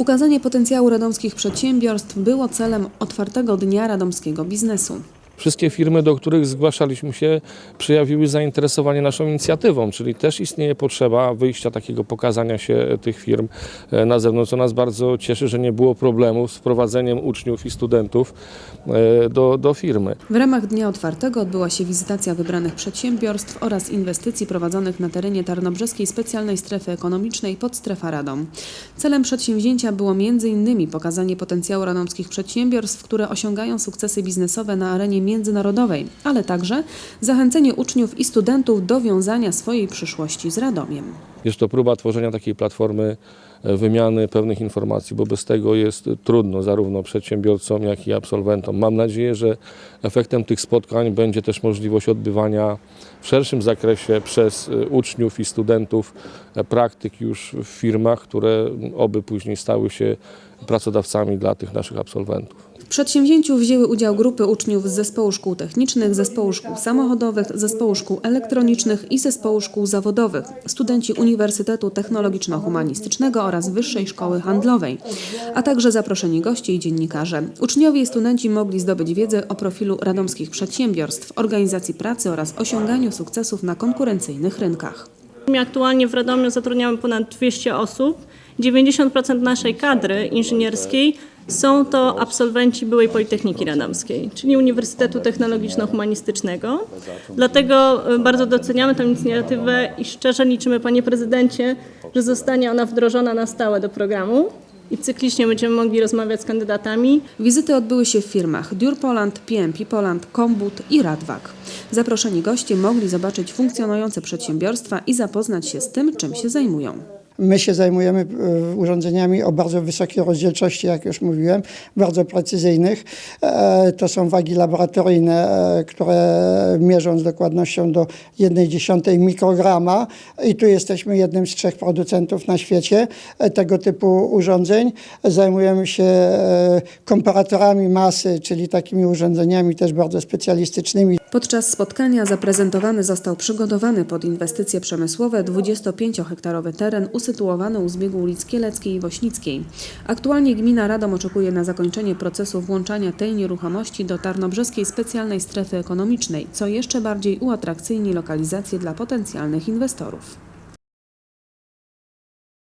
Ukazanie potencjału radomskich przedsiębiorstw było celem otwartego dnia radomskiego biznesu. Wszystkie firmy, do których zgłaszaliśmy się, przejawiły zainteresowanie naszą inicjatywą, czyli też istnieje potrzeba wyjścia takiego pokazania się tych firm e, na zewnątrz. To nas bardzo cieszy, że nie było problemu z wprowadzeniem uczniów i studentów e, do, do firmy. W ramach Dnia Otwartego odbyła się wizytacja wybranych przedsiębiorstw oraz inwestycji prowadzonych na terenie Tarnobrzeskiej Specjalnej Strefy Ekonomicznej Podstrefa Radom. Celem przedsięwzięcia było m.in. pokazanie potencjału radomskich przedsiębiorstw, które osiągają sukcesy biznesowe na arenie międzynarodowej, ale także zachęcenie uczniów i studentów do wiązania swojej przyszłości z Radomiem. Jest to próba tworzenia takiej platformy e, wymiany pewnych informacji, bo bez tego jest trudno zarówno przedsiębiorcom, jak i absolwentom. Mam nadzieję, że efektem tych spotkań będzie też możliwość odbywania w szerszym zakresie przez e, uczniów i studentów e, praktyk już w firmach, które oby później stały się pracodawcami dla tych naszych absolwentów. W przedsięwzięciu wzięły udział grupy uczniów z Zespołu Szkół Technicznych, Zespołu Szkół Samochodowych, Zespołu Szkół Elektronicznych i Zespołu Szkół Zawodowych, studenci Uniwersytetu Technologiczno-Humanistycznego oraz Wyższej Szkoły Handlowej, a także zaproszeni goście i dziennikarze. Uczniowie i studenci mogli zdobyć wiedzę o profilu radomskich przedsiębiorstw, organizacji pracy oraz osiąganiu sukcesów na konkurencyjnych rynkach. My aktualnie w Radomiu zatrudniamy ponad 200 osób. 90% naszej kadry inżynierskiej są to absolwenci byłej Politechniki Radomskiej, czyli Uniwersytetu Technologiczno-Humanistycznego. Dlatego e, bardzo doceniamy tę inicjatywę i szczerze liczymy, panie prezydencie, że zostanie ona wdrożona na stałe do programu i cyklicznie będziemy mogli rozmawiać z kandydatami. Wizyty odbyły się w firmach Dur Poland, PMP Poland, Kombut i Radwag. Zaproszeni goście mogli zobaczyć funkcjonujące przedsiębiorstwa i zapoznać się z tym, czym się zajmują. My się zajmujemy e, urządzeniami o bardzo wysokiej rozdzielczości, jak już mówiłem, bardzo precyzyjnych. E, To są wagi laboratoryjne, e, które mierzą z dokładnością do 1,1 mikrograma i tu jesteśmy jednym z trzech producentów na świecie tego typu urządzeń. Zajmujemy się komparatorami masy, czyli takimi urządzeniami też bardzo specjalistycznymi. Podczas spotkania zaprezentowany został przygotowany pod inwestycje przemysłowe 25-hektarowy teren usytuowany u zbiegu ulic Kieleckiej i Wośnickiej. Aktualnie gmina Radom oczekuje na zakończenie procesu włączania tej nieruchomości do Tarnobrzeskiej Specjalnej Strefy Ekonomicznej, co jeszcze bardziej uatrakcyjni lokalizację dla potencjalnych inwestorów.